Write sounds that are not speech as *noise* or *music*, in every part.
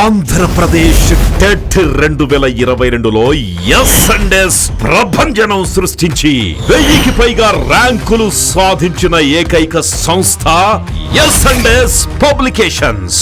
Andhra Pradesh TET రెండు వేల ఇరవై రెండులో ఎస్ అండ్ ఎస్ ప్రభంజనం సృష్టించి వెయ్యికి పైగా ర్యాంకులు సాధించిన ఏకైక సంస్థ S and S publications.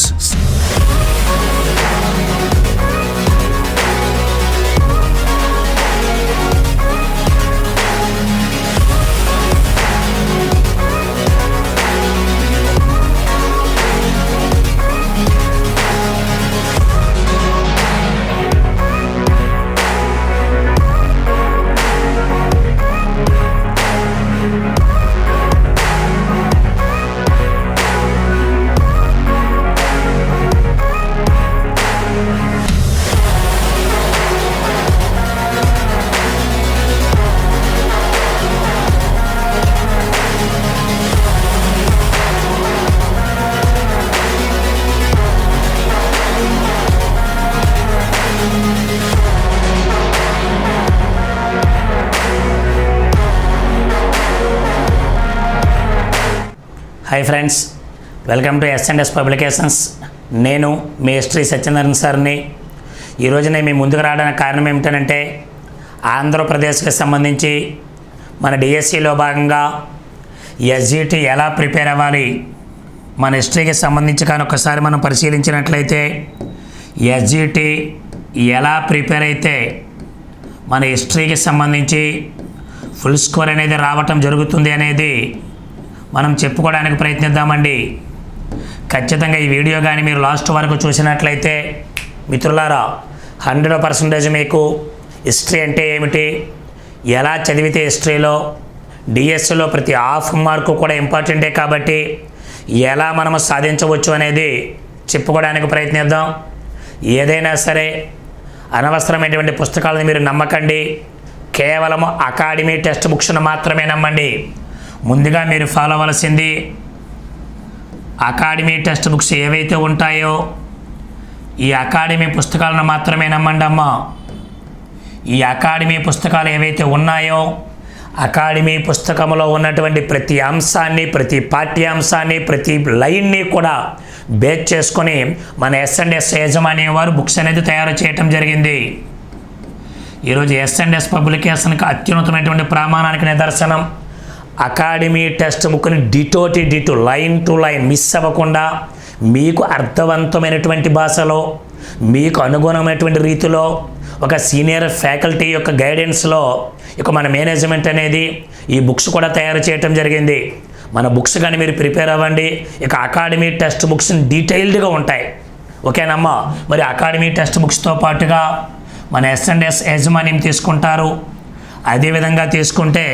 Hi friends welcome to S and S publications. నేను మీ హిస్టరీ సత్యనారాయణ సార్ని. ఈరోజు నేను మీ ముందుకు రావడానికి కారణం ఏమిటంటే ఆంధ్రప్రదేశ్కి సంబంధించి మన డిఎస్సిలో భాగంగా ఎస్జిటి ఎలా ప్రిపేర్ అవ్వాలి మన హిస్టరీకి సంబంధించి కానీ ఒకసారి మనం పరిశీలించినట్లయితే ఎస్జిటి ఎలా ప్రిపేర్ అయితే మన హిస్టరీకి సంబంధించి ఫుల్ స్కోర్ అనేది రావటం జరుగుతుంది అనేది మనం చెప్పుకోవడానికి ప్రయత్నిద్దామండి. ఖచ్చితంగా ఈ వీడియో కానీ మీరు లాస్ట్ వరకు చూసినట్లయితే మిత్రులారా హండ్రెడ్ పర్సెంటేజ్ మీకు హిస్టరీ అంటే ఏమిటి? ఎలా చదివితే హిస్టరీలో డిఎస్సిలో ప్రతి హాఫ్ మార్కు కూడా ఇంపార్టెంటే కాబట్టి ఎలా మనము సాధించవచ్చు అనేది చెప్పుకోవడానికి ప్రయత్నిద్దాం. ఏదైనా సరే అనవసరమైనటువంటి పుస్తకాలను మీరు నమ్మకండి. కేవలం అకాడమీ టెక్స్ట్ బుక్స్ను మాత్రమే నమ్మండి. ముందుగా మీరు ఫాలో అవ్వాల్సింది అకాడమీ టెక్స్ట్ బుక్స్ ఏవైతే ఉంటాయో ఈ అకాడమీ పుస్తకాలను మాత్రమే నమ్మండి అమ్మా. ఈ అకాడమీ పుస్తకాలు ఏవైతే ఉన్నాయో అకాడమీ పుస్తకంలో ఉన్నటువంటి ప్రతి అంశాన్ని ప్రతి పాఠ్యాంశాన్ని ప్రతి లైన్ని కూడా బేస్ చేసుకొని మన ఎస్ఎండ్ఎస్ యాజమాన్యం వారు బుక్స్ అనేది తయారు చేయటం జరిగింది. ఈరోజు ఎస్ఎండ్ఎస్ పబ్లికేషన్కి అత్యున్నతమైనటువంటి ప్రమాణానికి నిదర్శనం. అకాడమీ టెక్స్ట్ బుక్ని డిటోటి ditto line to line miss అవ్వకుండా మీకు అర్థవంతమైనటువంటి భాషలో మీకు అనుగుణమైనటువంటి రీతిలో ఒక సీనియర్ ఫ్యాకల్టీ యొక్క గైడెన్స్లో ఇక మన మేనేజ్మెంట్ అనేది ఈ బుక్స్ కూడా తయారు చేయటం జరిగింది. మన బుక్స్ కానీ మీరు ప్రిపేర్ అవ్వండి. ఇక అకాడమీ టెక్స్ట్ బుక్స్ డీటెయిల్డ్గా ఉంటాయి. ఓకేనమ్మా? మరి అకాడమీ టెక్స్ట్ బుక్స్తో పాటుగా మన ఎస్ అండ్ ఎస్ యాజమాన్యం తీసుకుంటారు. అదేవిధంగా తీసుకుంటే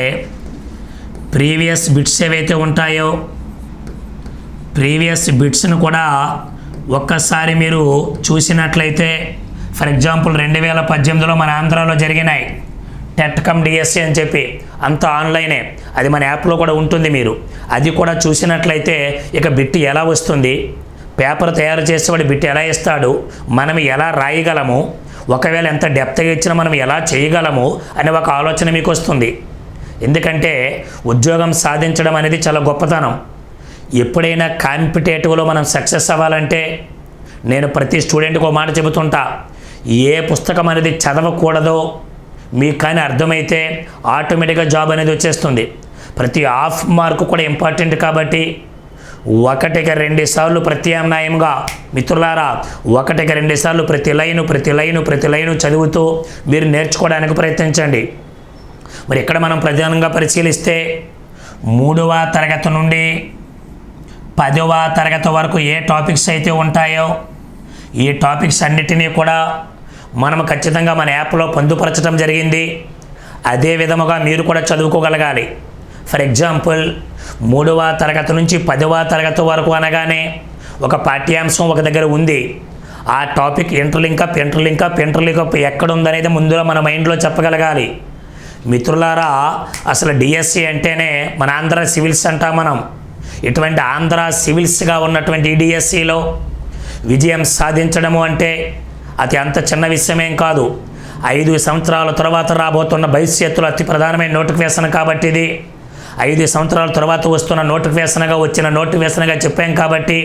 ప్రీవియస్ బిట్స్ ఏవైతే ఉంటాయో ప్రీవియస్ బిట్స్ను కూడా ఒక్కసారి మీరు చూసినట్లయితే ఫర్ ఎగ్జాంపుల్ రెండు వేల పద్దెనిమిదిలో మన ఆంధ్రాలో జరిగినాయి టెట్ కమ్ డిఎస్సి అని చెప్పి అంత ఆన్లైనే అది మన యాప్లో కూడా ఉంటుంది మీరు. అది కూడా చూసినట్లయితే ఇక బిట్ ఎలా వస్తుంది పేపర్ తయారు చేసేవాడు బిట్ ఎలా ఇస్తాడు మనం ఎలా రాయగలము ఒకవేళ ఎంత డెప్త్గా ఇచ్చినా మనం ఎలా చేయగలము అనే ఒక ఆలోచన మీకు వస్తుంది. ఎందుకంటే ఉద్యోగం సాధించడం అనేది చాలా గొప్పతనం. ఎప్పుడైనా కాంపిటేటివ్లో మనం సక్సెస్ అవ్వాలంటే నేను ప్రతి స్టూడెంట్కి ఒక మాట చెబుతుంటా ఏ పుస్తకం అనేది చదవకూడదో మీకు కానీ అర్థమైతే ఆటోమేటిక్గా జాబ్ అనేది వచ్చేస్తుంది. ప్రతి హాఫ్ మార్క్ కూడా ఇంపార్టెంట్ కాబట్టి ఒకటికి రెండు సార్లు ప్రత్యామ్నాయంగా మిత్రులారా ఒకటికి రెండు సార్లు ప్రతి లైను ప్రతి లైను ప్రతి లైను చదువుతూ మీరు నేర్చుకోవడానికి ప్రయత్నించండి. మరి ఇక్కడ మనం ప్రధానంగా పరిశీలిస్తే మూడవ తరగతి నుండి పదవ తరగతి వరకు ఏ టాపిక్స్ అయితే ఉంటాయో ఈ టాపిక్స్ అన్నిటినీ కూడా మనం ఖచ్చితంగా మన యాప్లో పొందుపరచడం జరిగింది. అదే విధముగా మీరు కూడా చదువుకోగలగాలి. ఫర్ ఎగ్జాంపుల్ మూడవ తరగతి నుంచి పదవ తరగతి వరకు అనగానే ఒక పాఠ్యాంశం ఒక దగ్గర ఉంది. ఆ టాపిక్ ఇంటర్లింకప్ ఇంటర్లింకప్ ఇంటర్లింకప్ ఎక్కడ ఉందనేది ముందుగా మన మైండ్లో చెప్పగలగాలి. మిత్రులారా అసలు డిఎస్సి అంటేనే మన ఆంధ్ర సివిల్స్ అంటాం మనం. ఇటువంటి ఆంధ్ర సివిల్స్గా ఉన్నటువంటి డిఎస్సిలో విజయం సాధించడము అంటే అతి అంత చిన్న విషయమేం కాదు. ఐదు సంవత్సరాల తర్వాత రాబోతున్న భవిష్యత్తులో అతి ప్రధానమైన నోటిఫికేషన్ కాబట్టి ఇది. ఐదు సంవత్సరాల తర్వాత వస్తున్న నోటిఫికేషన్గా వచ్చిన నోటిఫికేషన్గా చెప్పాం కాబట్టి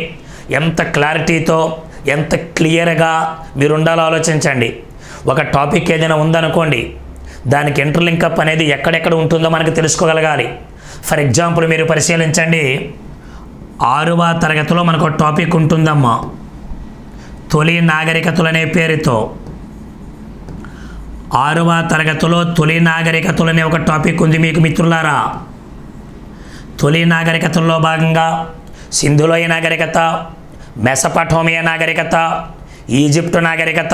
ఎంత క్లారిటీతో ఎంత క్లియర్గా మీరు ఉండాలో ఆలోచించండి. ఒక టాపిక్ ఏదైనా ఉందనుకోండి దానికి ఇంటర్లింకప్ అనేది ఎక్కడెక్కడ ఉంటుందో మనకు తెలుసుకోగలగాలి. ఫర్ ఎగ్జాంపుల్ మీరు పరిశీలించండి. ఆరవ తరగతిలో మనకు ఒక టాపిక్ ఉంటుందమ్మా. తొలి నాగరికతలు అనే పేరుతో. ఆరవ తరగతిలో తొలి నాగరికతలు అనే ఒక టాపిక్ ఉంది మీకు మిత్రులారా. తొలి నాగరికతల్లో భాగంగా సింధులోయ నాగరికత మెసపటోమియా నాగరికత ఈజిప్టు నాగరికత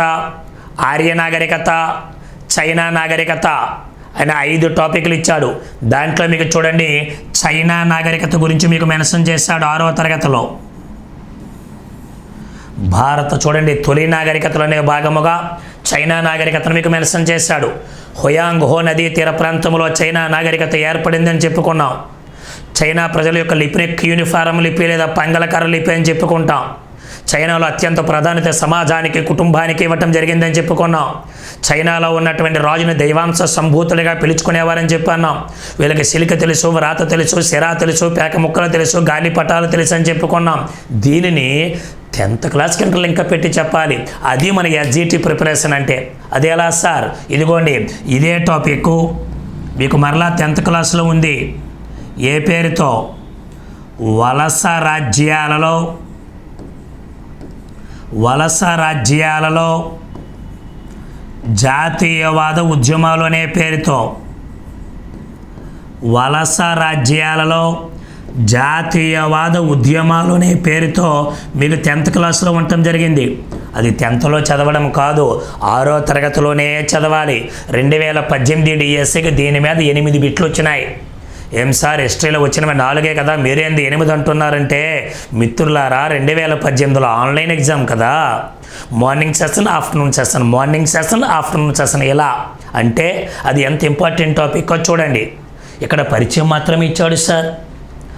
ఆర్య నాగరికత చైనా నాగరికత ఆయన ఐదు టాపిక్లు ఇచ్చాడు. దాంట్లో మీకు చూడండి చైనా నాగరికత గురించి మీకు మెన్షన్ చేశాడు ఆరవ తరగతిలో. భారత చూడండి తొలి నాగరికతలోనే భాగముగా చైనా నాగరికతను మీకు మెన్షన్ చేశాడు. హొయాంగ్ హో నదీ తీర ప్రాంతంలో చైనా నాగరికత ఏర్పడిందని చెప్పుకున్నాం. చైనా ప్రజల యొక్క లిపిని యూనిఫారం లిపి లేదా పంగళకర లిపి అని చెప్పుకుంటాం. చైనాలో అత్యంత ప్రాధాన్యత సమాజానికి కుటుంబానికి ఇవ్వటం జరిగిందని చెప్పుకున్నాం. చైనాలో ఉన్నటువంటి రాజుని దైవాంశ సంభూతులుగా పిలుచుకునేవారని చెప్పన్నాం. వీళ్ళకి సిలిక తెలుసు వ్రాత తెలుసు సిరా తెలుసు పేక ముక్కలు తెలుసు గాలి పటాలు తెలుసు అని చెప్పుకున్నాం. దీనిని టెన్త్ క్లాస్ కింద లింక పెట్టి చెప్పాలి. అది మన ఎస్జిటి ప్రిపరేషన్ అంటే. అది ఎలా సార్? ఇదిగోండి ఇదే టాపిక్ మీకు మరలా టెన్త్ క్లాస్లో ఉంది. ఏ పేరుతో? వలస రాజ్యాలలో వలస రాజ్యాలలో జాతీయవాద ఉద్యమాలు అనే పేరుతో వలస రాజ్యాలలో జాతీయవాద ఉద్యమాలు అనే పేరుతో మీకు టెన్త్ క్లాస్లో ఉండటం జరిగింది. అది టెన్త్లో చదవడం కాదు ఆరో తరగతిలోనే చదవాలి. రెండు వేల పద్దెనిమిది డిఎస్సికి దీని మీద ఎనిమిది బిట్లు వచ్చినాయి. ఏం సార్ హిస్టరీలో వచ్చినవి నాలుగే కదా మీరేంది ఎనిమిది అంటున్నారంటే. మిత్రులారా రెండు వేల పద్దెనిమిదిలో ఆన్లైన్ ఎగ్జామ్ కదా. Morning session afternoon session. Morning session afternoon session ఎలా? అంటే అది ఎంత ఇంపార్టెంట్ టాపిక్ చూడండి. ఇక్కడ పరిచయం మాత్రమే ఇచ్చాడు సార్.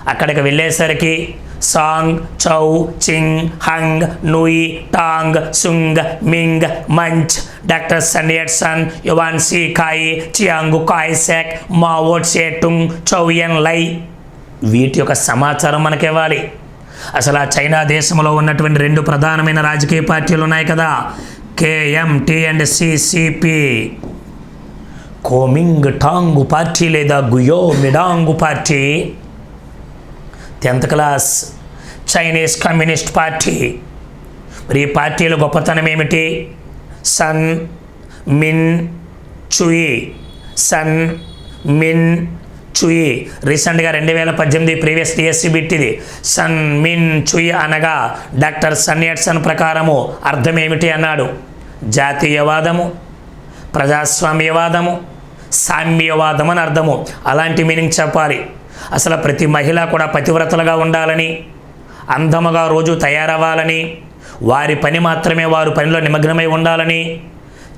అక్కడికి వెళ్ళేసరికి సాంగ్ చౌ చింగ్ హంగ్ నుయ్ టాంగ్ సుంగ్ మింగ్ మంచ్ doctor Sun Yat sen Yuan Shikai Chiang Kai shek మావోట్ సేటుంగ్ చౌయన్ లై వీటి యొక్క సమాచారం మనకి ఇవ్వాలి అసలు ఆ చైనా దేశంలో ఉన్నటువంటి రెండు ప్రధానమైన రాజకీయ పార్టీలు ఉన్నాయి కదా. KMT and CCP Kuomintang party లేదా Guomindang party. Tenth class Chinese communist party. మరి ఈ పార్టీల గొప్పతనం ఏమిటి? San Min Chuyi. San Min Chuyi. రీసెంట్గా రెండు వేల పద్దెనిమిది ప్రీవియస్ డిఎస్సి బిట్టిది. సన్ మిన్ చుయి అనగా డాక్టర్ సన్ ఎడ్సన్ ప్రకారము అర్థం ఏమిటి అన్నాడు. జాతీయవాదము ప్రజాస్వామ్యవాదము సామ్యవాదం అని అర్థము. అలాంటి మీనింగ్ చెప్పాలి. అసలు ప్రతి మహిళ కూడా పతివ్రతలుగా ఉండాలని అందముగా రోజు తయారవ్వాలని వారి పని మాత్రమే వారు పనిలో నిమగ్నమై ఉండాలని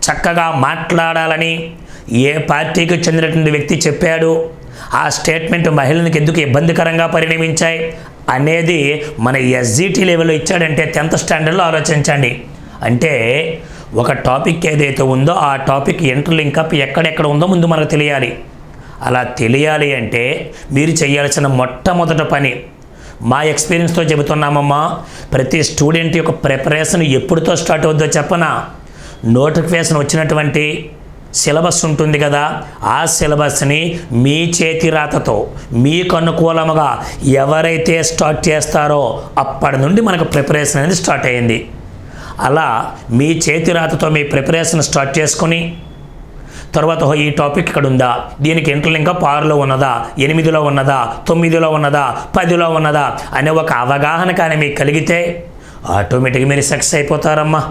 చక్కగా మాట్లాడాలని ఏ పార్టీకి చెందినటువంటి వ్యక్తి చెప్పాడు. ఆ స్టేట్మెంట్ మహిళలకు ఎందుకు ఇబ్బందికరంగా పరిణమించాయి అనేది మన ఎస్జిటి లెవెల్లో ఇచ్చాడంటే టెన్త్ స్టాండర్డ్లో ఆలోచించండి. అంటే ఒక టాపిక్ ఏదైతే ఉందో ఆ టాపిక్ ఇంటర్లింక్ అప్ ఎక్కడెక్కడ ఉందో ముందు మనకు తెలియాలి. అలా తెలియాలి అంటే మీరు చేయాల్సిన మొట్టమొదటి పని మా ఎక్స్పీరియన్స్తో చెబుతున్నామమ్మా ప్రతి స్టూడెంట్ యొక్క ప్రిపరేషన్ ఎప్పుడుతో స్టార్ట్ అవుద్దో చెప్పనా? నోటిఫికేషన్ వచ్చినటువంటి సిలబస్ ఉంటుంది కదా ఆ సిలబస్ని మీ చేతి రాతతో మీకు అనుకూలముగా ఎవరైతే స్టార్ట్ చేస్తారో అప్పటి నుండి మనకు ప్రిపరేషన్ అనేది స్టార్ట్ అయింది. అలా మీ చేతి రాతతో మీ ప్రిపరేషన్ స్టార్ట్ చేసుకొని తర్వాత ఈ టాపిక్ ఇక్కడ ఉందా? దీనికి ఇంటర్లింక్ పారులో ఉన్నదా? ఎనిమిదిలో ఉన్నదా? తొమ్మిదిలో ఉన్నదా? పదిలో ఉన్నదా? అనే ఒక అవగాహన కానీ మీకు కలిగితే ఆటోమేటిక్గా మీరు సక్సెస్ అయిపోతారమ్మా.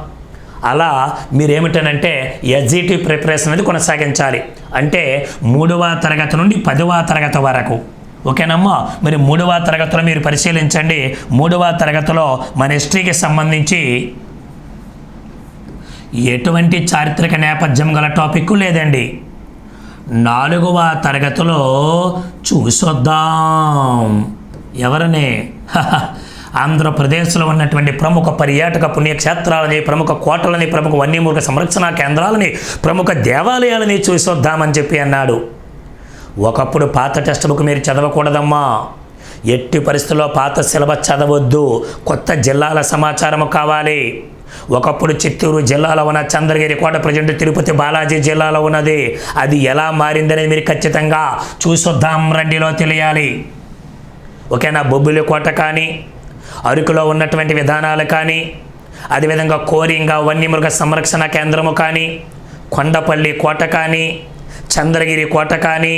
అలా మీరేమిటనంటే ఎగ్జిటివ్ ప్రిపరేషన్ అనేది కొనసాగించాలి. అంటే మూడవ తరగతి నుండి పదవ తరగతి వరకు. ఓకేనమ్మా? మరి మూడవ తరగతిలో మీరు పరిశీలించండి. మూడవ తరగతిలో మన హిస్టరీకి సంబంధించి ఎటువంటి చారిత్రక నేపథ్యం గల టాపిక్ లేదండి. నాలుగవ తరగతిలో చూసొద్దాం. ఎవరనే? ఆంధ్రప్రదేశ్లో ఉన్నటువంటి ప్రముఖ పర్యాటక పుణ్యక్షేత్రాలని ప్రముఖ కోటలని ప్రముఖ వన్యమూర్ఖ సంరక్షణ కేంద్రాలని ప్రముఖ దేవాలయాలని చూసొద్దామని చెప్పి అన్నాడు. ఒకప్పుడు పాత టెక్స్ట్ బుక్ మీరు చదవకూడదమ్మా. ఎట్టి పరిస్థితుల్లో పాత సిలబస్ చదవద్దు. కొత్త జిల్లాల సమాచారం కావాలి. ఒకప్పుడు చిత్తూరు జిల్లాలో ఉన్న చంద్రగిరి కోట ప్రజెంట్ తిరుపతి బాలాజీ జిల్లాలో ఉన్నది. అది ఎలా మారిందనేది మీరు ఖచ్చితంగా చూసొద్దాం రండిలో తెలియాలి. ఓకేనా? బొబ్బిలి కోట కానీ అరకులో ఉన్నటువంటి విధానాలు కానీ అదేవిధంగా కోరింగ వన్యమృగ సంరక్షణ కేంద్రము కానీ కొండపల్లి కోట కానీ చంద్రగిరి కోట కానీ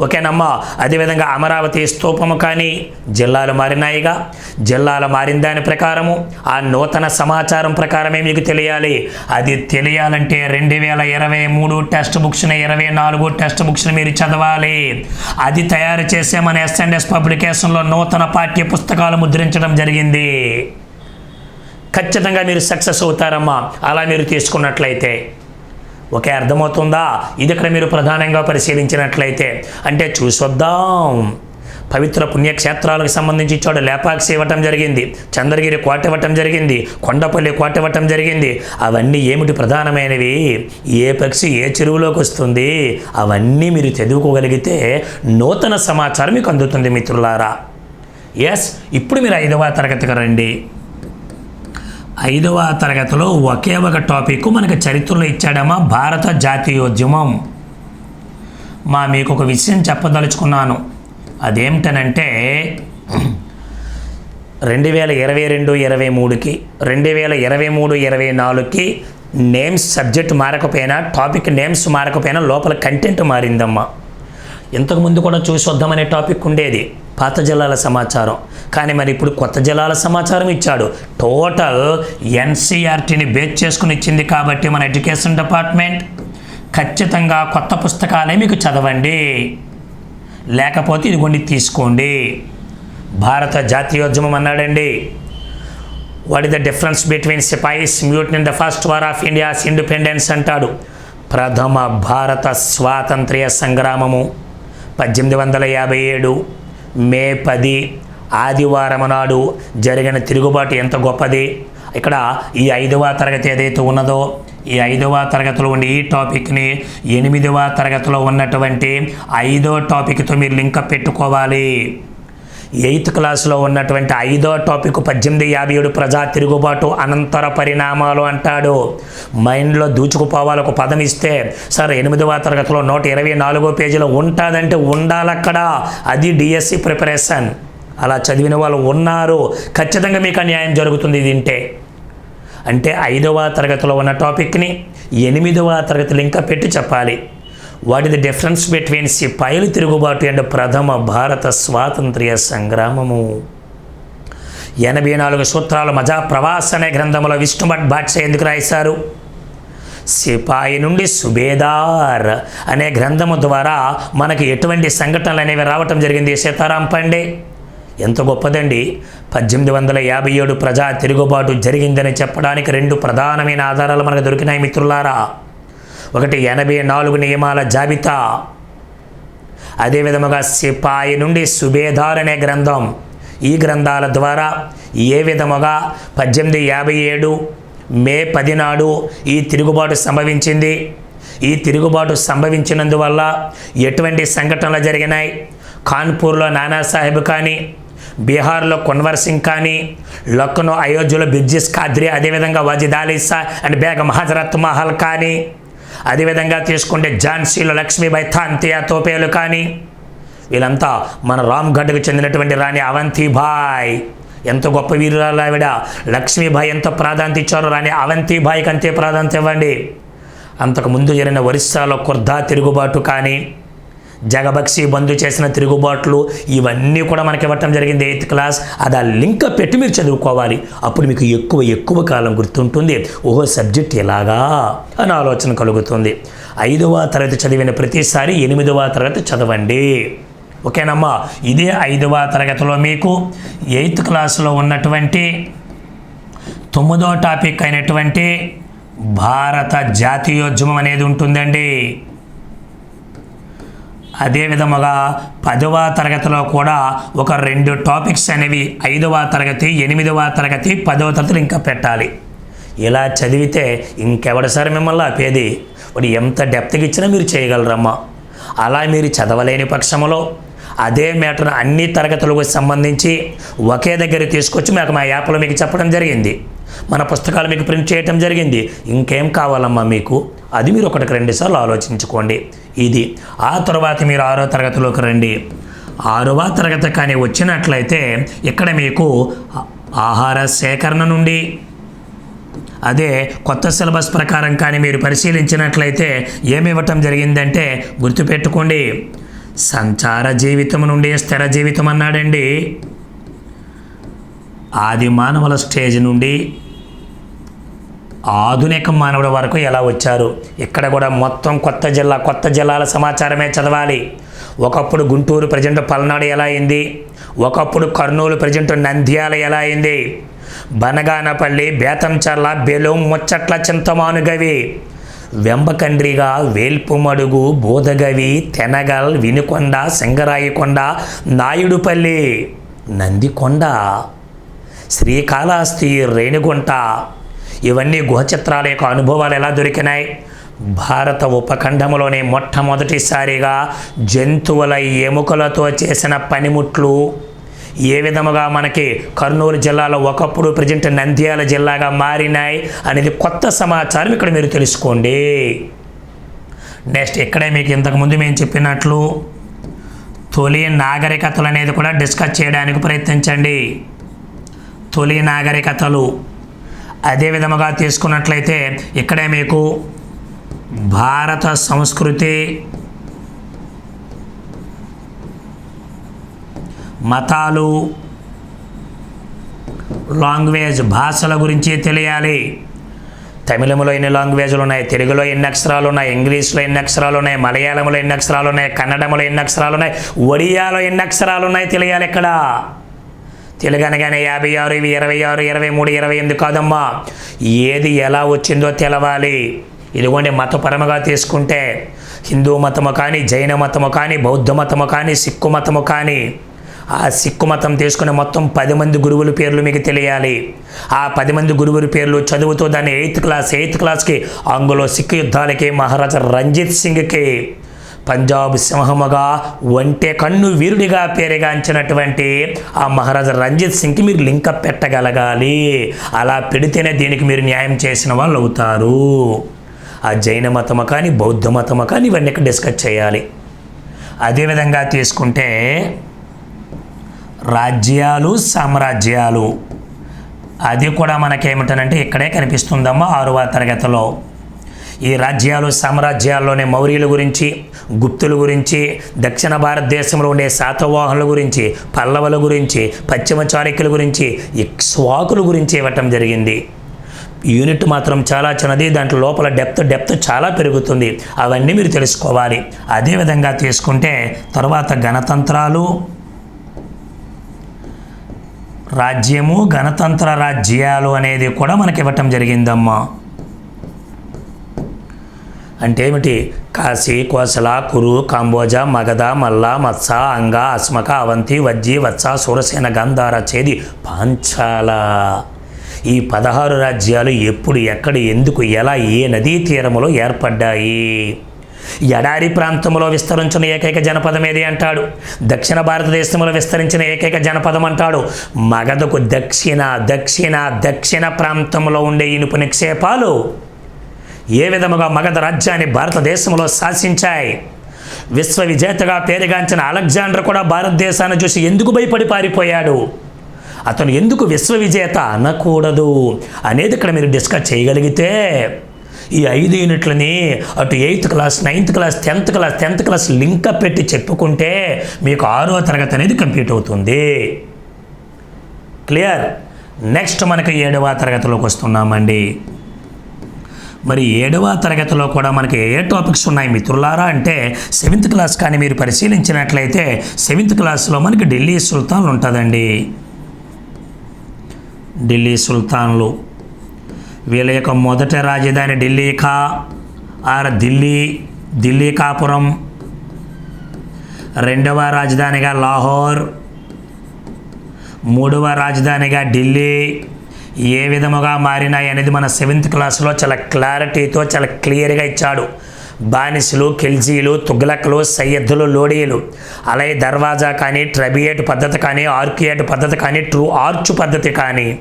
ఓకేనమ్మా. అదేవిధంగా అమరావతి స్తూపము కానీ జిల్లాలు మారినాయిగా. జిల్లాలు మారిన దాని ప్రకారము ఆ నూతన సమాచారం ప్రకారమే మీకు తెలియాలి. అది తెలియాలంటే రెండు వేల ఇరవై మూడు టెక్స్ట్ బుక్స్ని ఇరవై నాలుగు టెక్స్ట్ బుక్స్ని మీరు చదవాలి. అది తయారు చేసే మన ఎస్ఎన్ఎస్ పబ్లికేషన్లో నూతన పాఠ్య పుస్తకాలు ముద్రించడం జరిగింది. ఖచ్చితంగా మీరు సక్సెస్ అవుతారమ్మా. అలా మీరు తీసుకున్నట్లయితే. ఒకే అర్థమవుతుందా? ఇది ఇక్కడ మీరు ప్రధానంగా పరిశీలించినట్లయితే. అంటే చూసొద్దాం. పవిత్ర పుణ్యక్షేత్రాలకు సంబంధించి చోట లేపాక్షి ఇవ్వటం జరిగింది. చంద్రగిరి కోట ఇవ్వటం జరిగింది. కొండపల్లి కోట ఇవ్వటం జరిగింది. అవన్నీ ఏమిటి ప్రధానమైనవి? ఏ పక్షి ఏ చెరువులోకి వస్తుంది? అవన్నీ మీరు చదువుకోగలిగితే నూతన సమాచారం మీకు అందుతుంది మిత్రులారా. ఎస్ ఇప్పుడు మీరు ఐదవ తరగతికి రండి. ఐదవ తరగతిలో ఒకే ఒక టాపిక్ మనకు చరిత్రలో ఇచ్చాడమ్మా భారత జాతీయోద్యమం. మా మీకు ఒక విషయం చెప్పదలుచుకున్నాను. అదేమిటనంటే రెండు వేల ఇరవై రెండు ఇరవై మూడుకి రెండు వేల ఇరవై మూడు ఇరవై నాలుగుకి నేమ్స్ సబ్జెక్ట్ మారకపోయినా టాపిక్ నేమ్స్ మారకపోయినా లోపల కంటెంట్ మారిందమ్మా. ఇంతకుముందు కూడా చూసి వద్దామనే టాపిక్ ఉండేది. పాత జిల్లాల సమాచారం. కానీ మరి ఇప్పుడు కొత్త జిల్లాల సమాచారం ఇచ్చాడు. టోటల్ ఎన్సీఆర్టీని బేస్ చేసుకుని ఇచ్చింది కాబట్టి మన ఎడ్యుకేషన్ డిపార్ట్మెంట్. ఖచ్చితంగా కొత్త పుస్తకాలే మీకు చదవండి. లేకపోతే ఇదిగోండి తీసుకోండి. భారత జాతీయోద్యమం అన్నాడండి. What is the difference between sepoys mute in the first war of India's independence అంటాడు. ప్రథమ భారత స్వాతంత్ర్య సంగ్రామము. పద్దెనిమిది వందల యాభై ఏడు మే పది ఆదివారం నాడు జరిగిన తిరుగుబాటు ఎంత గొప్పది? ఇక్కడ ఈ ఐదవ తరగతి ఏదైతే ఉన్నదో ఈ ఐదవ తరగతిలో ఉండే ఈ టాపిక్ని ఎనిమిదవ తరగతిలో ఉన్నటువంటి ఐదో టాపిక్తో మీరు లింక్ పెట్టుకోవాలి. ఎయిత్ క్లాస్లో ఉన్నటువంటి ఐదో టాపిక్ పద్దెనిమిది యాభై ఏడు ప్రజా తిరుగుబాటు అనంతర పరిణామాలు అంటాడు. మైండ్లో దూచుకుపోవాలి ఒక పదం ఇస్తే సార్ ఎనిమిదవ తరగతిలో నూట ఇరవై నాలుగో పేజీలో ఉంటుందంటే ఉండాలక్కడ. అది డిఎస్సి ప్రిపరేషన్. అలా చదివిన వాళ్ళు ఉన్నారు. ఖచ్చితంగా మీకు అన్యాయం జరుగుతుంది ఇది వింటే అంటే ఐదవ తరగతిలో ఉన్న టాపిక్ని ఎనిమిదవ తరగతిలో ఇంకా పెట్టి చెప్పాలి. What is the difference between సిపాయిలు తిరుగుబాటు అండ్ ప్రథమ భారత స్వాతంత్ర్య సంగ్రామము? ఎనభై నాలుగు సూత్రాలు మజా ప్రవాస్ అనే గ్రంథంలో విష్ణుభట్ భాట్య ఎందుకు రాశారు? సిపాయి నుండి సుబేదార్ అనే గ్రంథము ద్వారా మనకి ఎటువంటి సంఘటనలు అనేవి రావటం జరిగింది సీతారాం పండే? ఎంత గొప్పదండి. పద్దెనిమిది వందల యాభై ఏడు ప్రజా తిరుగుబాటు జరిగిందని చెప్పడానికి రెండు ప్రధానమైన ఆధారాలు మనకు దొరికినాయి మిత్రులారా. ఒకటి ఎనభై నాలుగు నియమాల జాబితా. అదే విధముగా సిపాయి నుండి సుబేదార్ అనే గ్రంథం ఈ గ్రంథాల ద్వారా ఏ విధముగా పద్దెనిమిది యాభై ఏడు మే పదినాడు ఈ తిరుగుబాటు సంభవించింది? ఈ తిరుగుబాటు సంభవించినందువల్ల ఎటువంటి సంఘటనలు జరిగినాయి? కాన్పూర్లో నానాసాహెబ్ కానీ బీహార్లో కొన్వర్ సింగ్ కానీ లక్నో అయోధ్యలో బిర్జిస్ ఖాద్రి అదేవిధంగా వజీద్ అలీ అండ్ బేగం హజరత్ మహల్ కానీ అదేవిధంగా తీసుకుంటే ఝాన్సీలో లక్ష్మీబాయి తాంతియా తోపేలు కానీ వీళ్ళంతా మన రామ్గఢ్కు చెందినటువంటి రాణి అవంతిబాయ్ ఎంత గొప్ప వీరురాలు ఆవిడ. లక్ష్మీబాయి ఎంత ప్రాధాన్యత ఇచ్చారో రాణి అవంతిబాయికి అంతే ప్రాధాన్యత ఇవ్వండి. అంతకుముందు జరిగిన ఒరిస్సాలో కుర్దా తిరుగుబాటు కానీ జగబక్షి బంధు చేసిన తిరుగుబాట్లు ఇవన్నీ కూడా మనకి ఇవ్వటం జరిగింది ఎయిత్ క్లాస్. అది ఆ లింక్ పెట్టి మీరు చదువుకోవాలి. అప్పుడు మీకు ఎక్కువ ఎక్కువ కాలం గుర్తుంటుంది. ఓహో సబ్జెక్ట్ ఎలాగా? అని ఆలోచన కలుగుతుంది. ఐదవ తరగతి చదివిన ప్రతిసారి ఎనిమిదవ తరగతి చదవండి. ఓకేనమ్మా? ఇదే ఐదవ తరగతిలో మీకు ఎయిత్ క్లాస్లో ఉన్నటువంటి తొమ్మిదో టాపిక్ అయినటువంటి భారత జాతీయోద్యమం అనేది ఉంటుందండి. అదే విధముగా పదవ తరగతిలో కూడా ఒక రెండు టాపిక్స్ అనేవి ఐదవ తరగతి ఎనిమిదవ తరగతి పదవ తరగతి ఇంకా పెట్టాలి. ఇలా చదివితే ఇంకెవడ సార్ మిమ్మల్ని ఆపేది? వాడు ఎంత డెప్త్కి ఇచ్చినా మీరు చేయగలరమ్మా. అలా మీరు చదవలేని పక్షంలో అదే మ్యాటర్ అన్ని తరగతులకు సంబంధించి ఒకే దగ్గర తీసుకొచ్చి మాకు మా యాప్లో మీకు చెప్పడం జరిగింది. మన పుస్తకాలు మీకు ప్రింట్ చేయటం జరిగింది. ఇంకేం కావాలమ్మా మీకు? అది మీరు ఒకటికి రెండుసార్లు ఆలోచించుకోండి. ఇది. ఆ తర్వాత మీరు ఆరో తరగతిలోకి రండి. ఆరవ తరగతి కానీ వచ్చినట్లయితే ఇక్కడ మీకు ఆహార సేకరణ నుండి అదే కొత్త సిలబస్ ప్రకారం కానీ మీరు పరిశీలించినట్లయితే ఏమి ఇవ్వటం జరిగిందంటే గుర్తుపెట్టుకోండి. సంచార జీవితం నుండి స్థిర జీవితం అన్నాడండి. ఆది మానవుల స్టేజ్ నుండి ఆధునిక మానవుల వరకు ఎలా వచ్చారు? ఇక్కడ కూడా మొత్తం కొత్త జిల్లా కొత్త జిల్లాల సమాచారమే చదవాలి. ఒకప్పుడు గుంటూరు ప్రజెంట్ పల్నాడు ఎలా అయింది? ఒకప్పుడు కర్నూలు ప్రజెంట్ నంద్యాల ఎలా అయింది? బనగానపల్లి బేతంచర్ల బెలూం ముచ్చట్ల చింతమానుగవి వెంబకండ్రిగా వేల్పుమడుగు బోధగవి తెనగల్ వినుకొండ సింగరాయికొండ నాయుడుపల్లి నందికొండ శ్రీకాళహస్తి రేణిగుంట ఇవన్నీ గుహచిత్రాల యొక్క అనుభవాలు ఎలా దొరికినాయి? భారత ఉపఖండంలోనే మొట్టమొదటిసారిగా జంతువుల ఎముకలతో చేసిన పనిముట్లు. ఏ విధముగా మనకి కర్నూలు జిల్లాలో ఒకప్పుడు ప్రజెంట్ నంద్యాల జిల్లాగా మారినాయి అనేది కొత్త సమాచారం ఇక్కడ మీరు తెలుసుకోండి. నెక్స్ట్ ఇక్కడే మీకు ఇంతకుముందు మేము చెప్పినట్లు తొలి నాగరికతలు అనేది కూడా డిస్కస్ చేయడానికి ప్రయత్నించండి. తొలి నాగరికతలు అదే విధముగా తీసుకున్నట్లయితే ఇక్కడే మీకు భారత సంస్కృతి మతాలు లాంగ్వేజ్ భాషల గురించి తెలియాలి. తమిళంలో ఎన్ని లాంగ్వేజ్లు ఉన్నాయి? తెలుగులో ఎన్ని అక్షరాలు ఉన్నాయి? ఇంగ్లీష్లో ఎన్ని అక్షరాలు ఉన్నాయి? మలయాళంలో ఎన్ని అక్షరాలు ఉన్నాయి? కన్నడంలో ఎన్ని అక్షరాలు ఉన్నాయి? ఒడియాలో ఎన్ని అక్షరాలు ఉన్నాయి? తెలియాలి ఇక్కడ. తెలుగనగానే యాభై ఆరు ఇవి ఇరవై ఆరు ఇరవై మూడు ఇరవై ఎనిమిది కాదమ్మా. ఏది ఎలా వచ్చిందో తెలవాలి. ఇదిగోండి మతపరముగా తీసుకుంటే హిందూ మతము కానీ జైన మతము కానీ బౌద్ధ మతము కానీ సిక్కు మతము కానీ ఆ సిక్కు మతం తీసుకునే మొత్తం పది మంది గురువుల పేర్లు మీకు తెలియాలి. ఆ పది మంది గురువుల పేర్లు చదువుతూ దాన్ని ఎయిత్ క్లాస్ ఎయిత్ క్లాస్కి ఆంగ్లో సిక్కు యుద్ధాలకి మహారాజా రంజిత్ సింగ్కి పంజాబ్ సింహముగా ఒంటె కన్ను వీరుడిగా పేరుగాంచినటువంటి ఆ మహారాజా రంజిత్ సింగ్కి మీరు లింకప్ పెట్టగలగాలి. అలా పెడితేనే దీనికి మీరు న్యాయం చేసిన వాళ్ళు అవుతారు. ఆ జైన మతము కానీ బౌద్ధ మతము కానీ ఇవన్నీ ఇక్కడ డిస్కస్ చేయాలి. అదేవిధంగా తీసుకుంటే రాజ్యాలు సామ్రాజ్యాలు. అది కూడా మనకేమిటనంటే ఇక్కడే కనిపిస్తుందమ్మా ఆరవ తరగతిలో. ఈ రాజ్యాలు సామ్రాజ్యాల్లోనే మౌర్యుల గురించి గుప్తుల గురించి దక్షిణ భారతదేశంలో ఉండే శాతవాహనుల గురించి పల్లవుల గురించి పశ్చిమ చారికుల గురించి ఇక్స్వాకుల గురించి ఇవ్వటం జరిగింది. యూనిట్ మాత్రం చాలా చిన్నది దాంట్లో లోపల డెప్త్ డెప్త్ చాలా పెరుగుతుంది. అవన్నీ మీరు తెలుసుకోవాలి. అదేవిధంగా తీసుకుంటే తర్వాత గణతంత్రాలు రాజ్యము గణతంత్ర రాజ్యాలు అనేది కూడా మనకి ఇవ్వటం జరిగిందమ్మా. అంటే ఏమిటి? కాశీ కోసల కురు కాంబోజ మగధ మల్ల మత్స అంగ అస్మక అవంతి వజ్జి వత్స సురసేన గంధార చేది పాంచాల. ఈ పదహారు రాజ్యాలు ఎప్పుడు ఎక్కడ ఎందుకు ఎలా ఏ నదీ తీరములో ఏర్పడ్డాయి? ఎడారి ప్రాంతంలో విస్తరించిన ఏకైక జనపదం ఏది అంటాడు? దక్షిణ భారతదేశంలో విస్తరించిన ఏకైక జనపదం అంటాడు? మగధకు దక్షిణ దక్షిణ దక్షిణ ప్రాంతంలో ఉండే ఇనుపు నిక్షేపాలు. ఏ విధముగా మగధ రాజ్యాన్ని భారతదేశంలో శాసించాయి? విశ్వ విజేతగా పేరుగాంచిన అలెగ్జాండర్ కూడా భారతదేశాన్ని చూసి ఎందుకు భయపడి పారిపోయాడు? అతను ఎందుకు విశ్వ విజేత అనకూడదు అనేది ఇక్కడ మీరు డిస్కస్ చేయగలిగితే ఈ ఐదు యూనిట్లని అటు eighth class ninth class tenth class tenth class link పెట్టి చెప్పుకుంటే మీకు ఆరో తరగతి అనేది కంప్లీట్ అవుతుంది. క్లియర్? నెక్స్ట్ మనకి ఏడవ తరగతిలోకి వస్తున్నామండి. మరి ఏడవ తరగతిలో కూడా మనకి ఏ టాపిక్స్ ఉన్నాయి మిత్రులారా? అంటే సెవెంత్ క్లాస్ కానీ మీరు పరిశీలించినట్లయితే సెవెంత్ క్లాస్లో మనకి ఢిల్లీ సుల్తాన్లు ఉంటుందండి. ఢిల్లీ సుల్తాన్లు. వీళ్ళ యొక్క మొదటి రాజధాని ఢిల్లీ కా? ఆర్ ఢిల్లీ ఢిల్లీ కాపురం. రెండవ రాజధానిగా లాహోర్. మూడవ రాజధానిగా ఢిల్లీ. ఏ విధముగా మారినాయి అనేది మన సెవెంత్ క్లాస్లో చాలా క్లారిటీతో చాలా క్లియర్గా ఇచ్చాడు. బానిసలు ఖిల్జీలు తుగ్లక్లు సయ్యద్దులు లోడీలు. అలాగే దర్వాజా కానీ ట్రబియేట్ పద్ధతి కానీ ఆర్కియేట్ పద్ధతి కానీ ట్రూ ఆర్చ్ పద్ధతి కానీ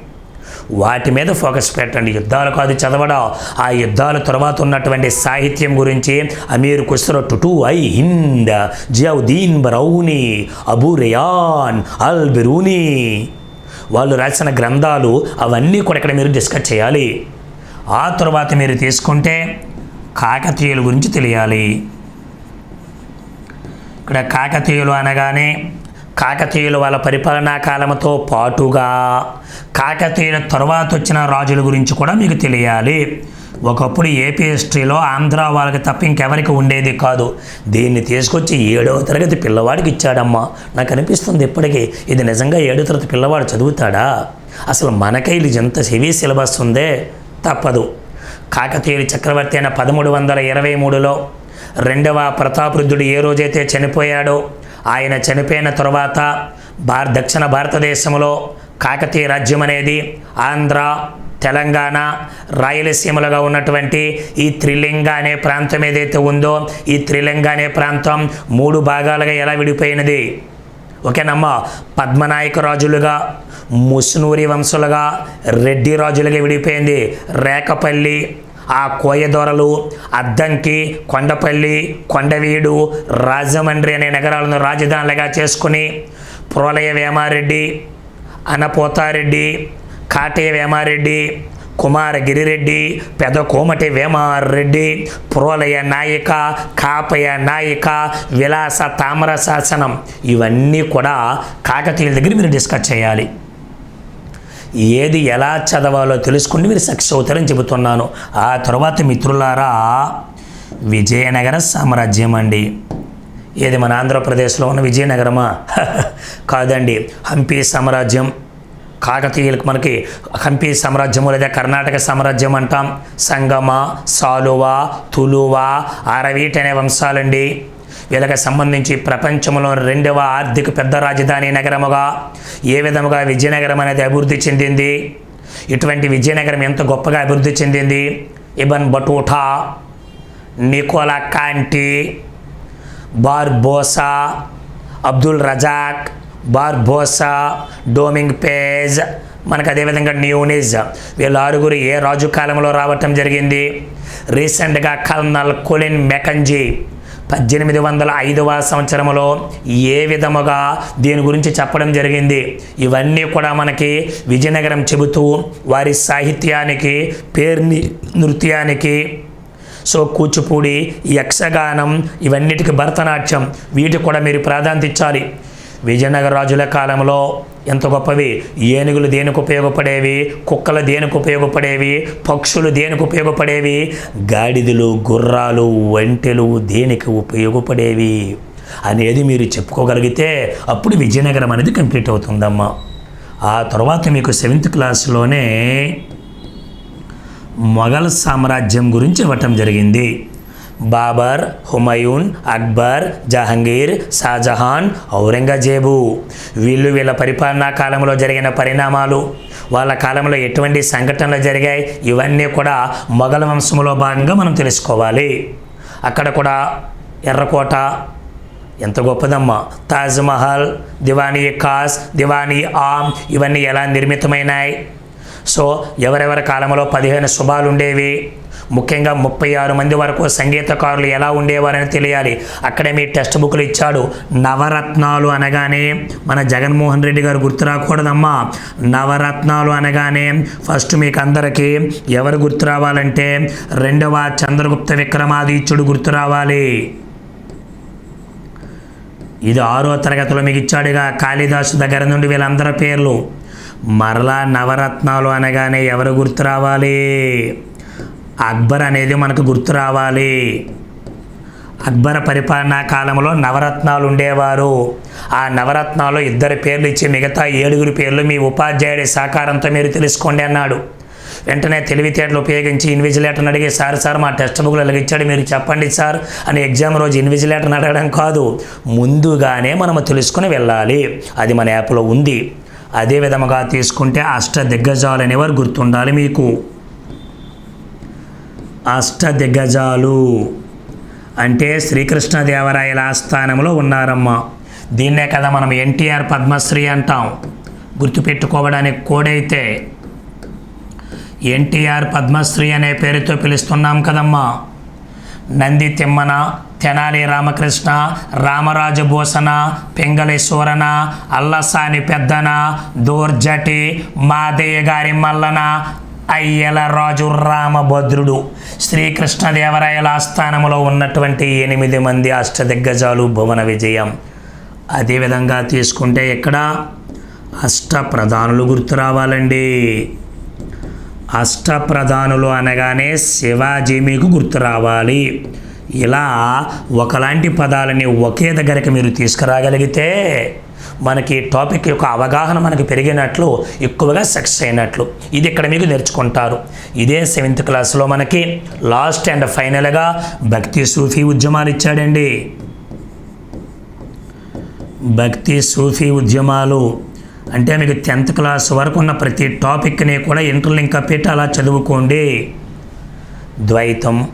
వాటి మీద ఫోకస్ పెట్టండి. యుద్ధాలు కాదు చదవడం. ఆ యుద్ధాల తర్వాత ఉన్నటువంటి సాహిత్యం గురించి Amir Khusro Tuti i Hind Ziauddin Barani Abu Rayhan al Biruni వాళ్ళు రాసిన గ్రంథాలు అవన్నీ కూడా ఇక్కడ మీరు డిస్కస్ చేయాలి. ఆ తర్వాత మీరు తీసుకుంటే కాకతీయుల గురించి తెలియాలి. ఇక్కడ కాకతీయులు అనగానే కాకతీయులు వాళ్ళ పరిపాలనా కాలంతో పాటుగా కాకతీయుల తర్వాత వచ్చిన రాజుల గురించి కూడా మీకు తెలియాలి. ఒకప్పుడు ఏపీ హిస్టరీలో ఆంధ్ర వాళ్ళకి తప్ప ఇంకెవరికి ఉండేది కాదు. దీన్ని తీసుకొచ్చి ఏడవ తరగతి పిల్లవాడికి ఇచ్చాడమ్మా. నాకు అనిపిస్తుంది ఇప్పటికీ ఇది నిజంగా ఏడవ తరగతి పిల్లవాడు చదువుతాడా? అసలు మనకై ఇది ఎంత హెవీ సిలబస్ ఉందే? తప్పదు. కాకతీయులు చక్రవర్తి అయిన పదమూడు వందల ఇరవై మూడులో రెండవ ప్రతాపరుద్ధుడు ఏ రోజైతే చనిపోయాడో ఆయన చనిపోయిన తర్వాత భార దక్షిణ భారతదేశంలో కాకతీయ రాజ్యం అనేది ఆంధ్ర తెలంగాణ రాయలసీమలుగా ఉన్నటువంటి ఈ త్రిలింగ అనే ప్రాంతం ఏదైతే ఉందో ఈ త్రిలింగ అనే ప్రాంతం మూడు భాగాలుగా ఎలా విడిపోయినది? ఓకేనమ్మా పద్మనాయక రాజులుగా ముస్నూరి వంశులుగా రెడ్డి రాజులుగా విడిపోయింది. రేకపల్లి ఆ కోయదొరలు అద్దంకి కొండపల్లి కొండవీడు రాజమండ్రి అనే నగరాలను రాజధానులుగా చేసుకుని ప్రోలయ వేమారెడ్డి అనపోతారెడ్డి కాటే వేమారెడ్డి కుమార గిరిరెడ్డి పెద కోమటి వేమారెడ్డి ప్రోలయ నాయిక కాపయ నాయిక విలాస తామర శాసనం ఇవన్నీ కూడా కాకతీయుల దగ్గర మీరు డిస్కస్ చేయాలి. ఏది ఎలా చదవాలో తెలుసుకుని మీరు సక్సెస్ అవుతారని చెబుతున్నాను. ఆ తర్వాత మిత్రులారా విజయనగర సామ్రాజ్యం అండి ఏది మన ఆంధ్రప్రదేశ్లో ఉన్న విజయనగరమా? *laughs* కాదండి హంపి సామ్రాజ్యం. కాకతీయులకు మనకి హంపి సామ్రాజ్యము లేదా కర్ణాటక సామ్రాజ్యం అంటాం. సంగమ సాలువ తులువ అరవీట్ అనే వంశాలండి. వీళ్ళకి సంబంధించి ప్రపంచంలో రెండవ ఆర్థిక పెద్ద రాజధాని నగరముగా ఏ విధముగా విజయనగరం అనేది అభివృద్ధి చెందింది? ఇటువంటి విజయనగరం ఎంత గొప్పగా అభివృద్ధి చెందింది? Ibn Battuta Nicolo Conti Barbosa Abdul Razzaq Barbosa Domingo Paes మనకు అదేవిధంగా న్యూనిజ్. వీళ్ళ ఆరుగురు ఏ రాజు కాలంలో రావటం జరిగింది? రీసెంట్గా కల్నల్ కొలిన్ మెకంజీ పద్దెనిమిది వందల ఐదవ సంవత్సరంలో ఏ విధముగా దీని గురించి చెప్పడం జరిగింది? ఇవన్నీ కూడా మనకి విజయనగరం చెబుతూ వారి సాహిత్యానికి పేర్ని నృత్యానికి. సో కూచిపూడి యక్షగానం ఇవన్నిటికి భరతనాట్యం వీటికి కూడా మీరు ప్రాధాన్యత ఇచ్చాలి. విజయనగర రాజుల కాలంలో ఎంత గొప్పవి? ఏనుగులు దేనికి ఉపయోగపడేవి? కుక్కలు దేనికి ఉపయోగపడేవి? పక్షులు దేనికి ఉపయోగపడేవి? గాడిదలు గుర్రాలు ఒంటెలు దేనికి ఉపయోగపడేవి? అనేది మీరు చెప్పుకోగలిగితే అప్పుడు విజయనగరం అనేది కంప్లీట్ అవుతుందమ్మా. ఆ తర్వాత మీకు సెవెంత్ క్లాస్లోనే మొఘల్ సామ్రాజ్యం గురించి ఇవ్వటం జరిగింది. బాబర్ హుమయూన్ అక్బర్ జహంగీర్ షాజహాన్ ఔరంగజేబు. వీళ్ళు వీళ్ళ పరిపాలనా కాలంలో జరిగిన పరిణామాలు. వాళ్ళ కాలంలో ఎటువంటి సంఘటనలు జరిగాయి? ఇవన్నీ కూడా మొఘల వంశంలో భాగంగా మనం తెలుసుకోవాలి. అక్కడ కూడా ఎర్రకోట ఎంత గొప్పదమ్మా. తాజ్మహల్ దివానీ ఖాస్ దివానీ ఆమ్ ఇవన్నీ ఎలా నిర్మితమైనాయి? సో ఎవరెవరి కాలంలో పదిహేను శుభాలు ఉండేవి ముఖ్యంగా ముప్పై ఆరు మంది వరకు సంగీతకారులు ఎలా ఉండేవారని తెలియాలి. అక్కడే మీ టెక్స్ట్ బుక్లు ఇచ్చాడు. నవరత్నాలు అనగానే మన జగన్మోహన్ రెడ్డి గారు గుర్తు రాకూడదమ్మా. నవరత్నాలు అనగానే ఫస్ట్ మీకు అందరికీ ఎవరు గుర్తు రావాలంటే రెండవ చంద్రగుప్త విక్రమాదిత్యుడు గుర్తు రావాలి. ఇది ఆరో తరగతిలో మీకు ఇచ్చాడుగా కాళిదాసు దగ్గర నుండి వీళ్ళందరి పేర్లు. మరలా నవరత్నాలు అనగానే ఎవరు గుర్తు రావాలి? అక్బర్ అనేది మనకు గుర్తు రావాలి. అక్బర్ పరిపాలనా కాలంలో నవరత్నాలు ఉండేవారు. ఆ నవరత్నాలు ఇద్దరు పేర్లు ఇచ్చి మిగతా ఏడుగురు పేర్లు మీ ఉపాధ్యాయుడి సహకారంతో మీరు తెలుసుకోండి అన్నాడు. వెంటనే తెలివితేటలు ఉపయోగించి ఇన్విజిలేటర్ని అడిగి సార్ సార్ మా టెక్స్ట్ బుక్లు ఇలాగిచ్చాడు మీరు చెప్పండి సార్ అని ఎగ్జామ్ రోజు ఇన్విజిలేటర్ని అడగడం కాదు. ముందుగానే మనము తెలుసుకుని వెళ్ళాలి. అది మన యాప్లో ఉంది. అదే విధముగా తీసుకుంటే అష్ట దిగ్గజాలు అనేవారు గుర్తుండాలి మీకు. అష్టదిగ్గజాలు. అంటే శ్రీకృష్ణదేవరాయల ఆస్థానంలో ఉన్నారమ్మా. దీన్నే కదా మనం ఎన్టీఆర్ పద్మశ్రీ అంటాం. గుర్తుపెట్టుకోవడానికి కోడైతే ఎన్టీఆర్ పద్మశ్రీ అనే పేరుతో పిలుస్తున్నాం కదమ్మా. నంది తిమ్మన తెనాలి రామకృష్ణ రామరాజు భూషణ పింగళేశ్వరన అల్లసాని పెద్దన దూర్జటి మాదయ్య గారి మల్లన అయ్యల రాజు రామభద్రుడు శ్రీకృష్ణదేవరాయల ఆస్థానములో ఉన్నటువంటి ఎనిమిది మంది అష్టదిగ్గజాలు భువన విజయం. అదేవిధంగా తీసుకుంటే ఇక్కడ అష్ట ప్రధానులు గుర్తు రావాలండి. అష్టప్రధానులు అనగానే శివాజీ మీకు గుర్తు రావాలి. ఇలా ఒకలాంటి పదాలని ఒకే దగ్గరికి మీరు తీసుకురాగలిగితే మనకి టాపిక్ యొక్క అవగాహన మనకి పెరిగినట్లు ఎక్కువగా సక్సెస్ అయినట్లు. ఇది ఇక్కడ మీకు నేర్చుకుంటారు. ఇదే సెవెంత్ క్లాస్లో మనకి లాస్ట్ అండ్ ఫైనల్గా భక్తి సూఫీ ఉద్యమాలు ఇచ్చాడండి. భక్తి సూఫీ ఉద్యమాలు. అంటే మీకు టెన్త్ క్లాస్ వరకు ఉన్న ప్రతి టాపిక్ని కూడా ఇంటర్లింక్ పెట్టి అలా చదువుకోండి. ద్వైతం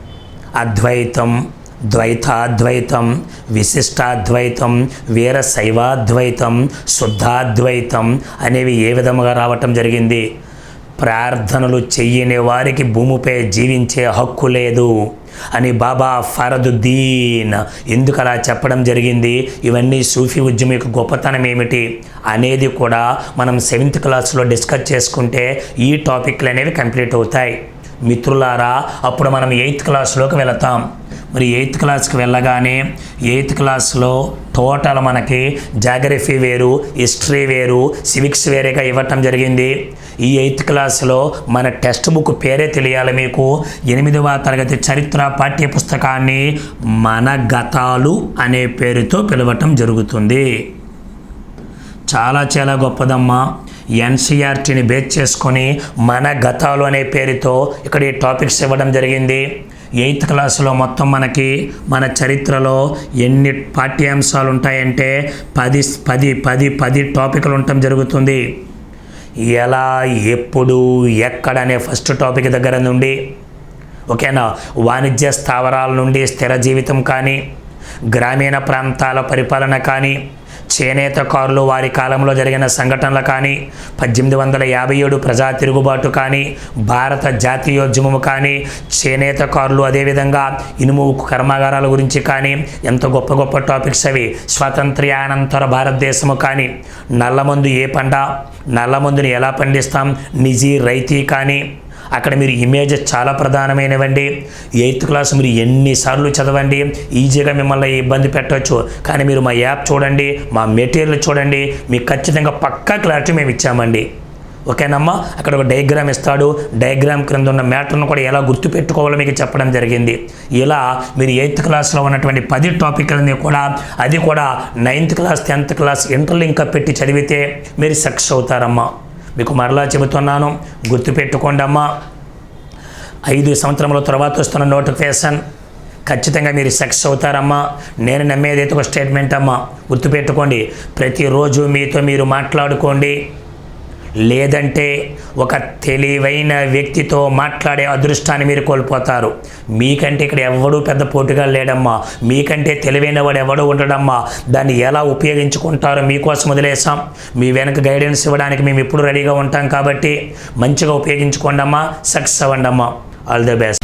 అద్వైతం ద్వైతాద్వైతం విశిష్టాద్వైతం వీర శైవాద్వైతం శుద్ధాద్వైతం అనేవి ఏ విధముగా రావటం జరిగింది? ప్రార్థనలు చెయ్యని వారికి భూమిపై జీవించే హక్కు లేదు అని బాబా ఫరదుద్దీన్ ఎందుకు అలా చెప్పడం జరిగింది? ఇవన్నీ సూఫీ ఉద్యమం యొక్క గొప్పతనం ఏమిటి? అనేది కూడా మనం సెవెంత్ క్లాస్లో డిస్కస్ చేసుకుంటే ఈ టాపిక్లు అనేవి కంప్లీట్ అవుతాయి. మిత్రులారా అప్పుడు మనం ఎయిత్ క్లాస్లోకి వెళతాం. మరి ఎయిత్ క్లాస్కి వెళ్ళగానే ఎయిత్ క్లాస్లో టోటల్ మనకి జాగ్రఫీ వేరు హిస్టరీ వేరు సివిక్స్ వేరేగా ఇవ్వటం జరిగింది. ఈ ఎయిత్ క్లాస్లో మన టెక్స్ట్ బుక్ పేరే తెలియాలి మీకు. ఎనిమిదవ తరగతి చరిత్ర పాఠ్య పుస్తకాన్ని మన గతాలు అనే పేరుతో పిలవటం జరుగుతుంది. చాలా చాలా గొప్పదమ్మా. ఎన్సీఆర్టీని బేస్ చేసుకొని మన గతాలు అనే పేరుతో ఇక్కడ ఈ టాపిక్స్ ఇవ్వడం జరిగింది. ఎయిత్ క్లాసులో మొత్తం మనకి మన చరిత్రలో ఎన్ని పాఠ్యాంశాలు ఉంటాయంటే పది పది పది పది టాపిక్లు ఉండటం జరుగుతుంది. ఎలా ఎప్పుడు ఎక్కడ అనే ఫస్ట్ టాపిక్ దగ్గర నుండి ఓకేనా? వాణిజ్య స్థావరాల నుండి స్థిర జీవితం కానీ గ్రామీణ ప్రాంతాల పరిపాలన కానీ చేనేతకారులు వారి కాలంలో జరిగిన సంఘటనలు కానీ పద్దెనిమిది వందల యాభై ఏడు ప్రజా తిరుగుబాటు కానీ భారత జాతీయోద్యమము కానీ చేనేతకారులు అదేవిధంగా ఇనుము ఉక్కు కర్మాగారాల గురించి కానీ ఎంత గొప్ప గొప్ప టాపిక్స్ అవి స్వాతంత్ర్యానంతర భారతదేశము కానీ నల్లమందు ఏ పంట నల్లమందుని ఎలా పండిస్తాం నిజీ రైతీ కానీ అక్కడ మీరు ఇమేజెస్ చాలా ప్రధానమైనవండి. ఎయిత్ క్లాస్ మీరు ఎన్నిసార్లు చదవండి ఈజీగా మిమ్మల్ని ఇబ్బంది పెట్టవచ్చు. కానీ మీరు మా యాప్ చూడండి మా మెటీరియల్ చూడండి మీకు ఖచ్చితంగా పక్కా క్లారిటీ మేము ఇచ్చామండి. ఓకేనమ్మా? అక్కడ ఒక డయాగ్రామ్ ఇస్తాడు. డయాగ్రామ్ క్రింద ఉన్న మ్యాటర్ను కూడా ఎలా గుర్తుపెట్టుకోవాలో మీకు చెప్పడం జరిగింది. ఇలా మీరు ఎయిత్ క్లాస్లో ఉన్నటువంటి పది టాపిక్లని కూడా అది కూడా ninth class tenth class interlink పెట్టి చదివితే మీరు సక్సెస్ అవుతారమ్మా. మీకు మరలా చెబుతున్నాను గుర్తుపెట్టుకోండి అమ్మా ఐదు సంవత్సరముల తర్వాత వస్తున్న నోటిఫికేషన్ ఖచ్చితంగా మీరు సక్సెస్ అవుతారమ్మా. నేను నమ్మేదైతే ఒక స్టేట్మెంట్ అమ్మా. గుర్తుపెట్టుకోండి ప్రతిరోజు మీతో మీరు మాట్లాడుకోండి. లేదంటే ఒక తెలివైన వ్యక్తితో మాట్లాడే అదృష్టాన్ని మీరు కోల్పోతారు. మీకంటే ఇక్కడ ఎవడూ పెద్ద పోటుగా లేడమ్మా. మీకంటే తెలివైన వాడు ఎవడూ ఉండడమ్మా. దాన్ని ఎలా ఉపయోగించుకుంటారో మీకోసం వదిలేసాం మీ వెనక గైడెన్స్ ఇవ్వడానికి మేము ఎప్పుడు రెడీగా ఉంటాం కాబట్టి మంచిగా ఉపయోగించుకోండమ్మా సక్సెస్ అవ్వండమ్మా. All the best.